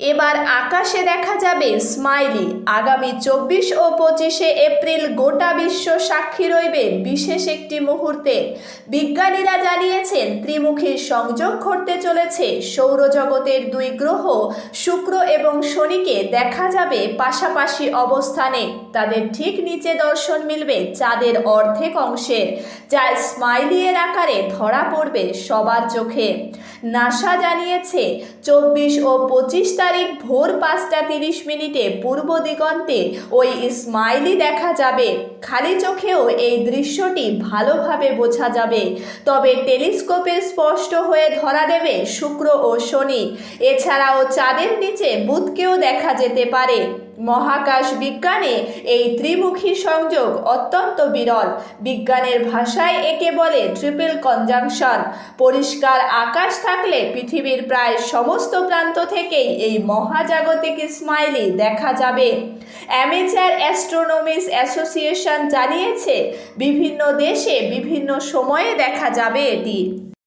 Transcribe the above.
এবার আকাশে দেখা যাবে স্মাইলি। আগামী চব্বিশ ও পঁচিশে এপ্রিল গোটা বিশ্ব সাক্ষী রইবে বিশেষ একটি মুহূর্তে। বিজ্ঞানীরা জানিয়েছেন ত্রিমুখীর সংযোগ ঘটতে চলেছে। সৌরজগতের দুই গ্রহ, শুক্র এবং শনিকে দেখা যাবে পাশাপাশি অবস্থানে। তাদের ঠিক নিচে দর্শন মিলবে চাঁদের অর্ধেক অংশের, যা স্মাইলি এর আকারে ধরা পড়বে সবার চোখে। নাসা জানিয়েছে, চব্বিশ ও পঁচিশ তারিখ ভোর পাঁচটা তিরিশ মিনিটে পূর্ব দিগন্তে ওই স্মাইলি দেখা যাবে। খালি চোখেও এই দৃশ্যটি ভালোভাবে বোঝা যাবে। তবে টেলিস্কোপে স্পষ্ট হয়ে ধরা দেবে শুক্র ও শনি। এছাড়াও চাঁদের নিচে বুধকেও দেখা যেতে পারে। মহাকাশ বিজ্ঞানে এই ত্রিমুখী সংযোগ অত্যন্ত বিরল। বিজ্ঞানের ভাষায় একে বলে ট্রিপল কনজাংশন। পরিষ্কার আকাশ থাকলে পৃথিবীর প্রায় সমস্ত প্রান্ত থেকেই এই মহাজাগতিক স্মাইলি দেখা যাবে। অ্যামেচার অ্যাস্ট্রোনমিস অ্যাসোসিয়েশন জানিয়েছে, বিভিন্ন দেশে বিভিন্ন সময়ে দেখা যাবে এটি।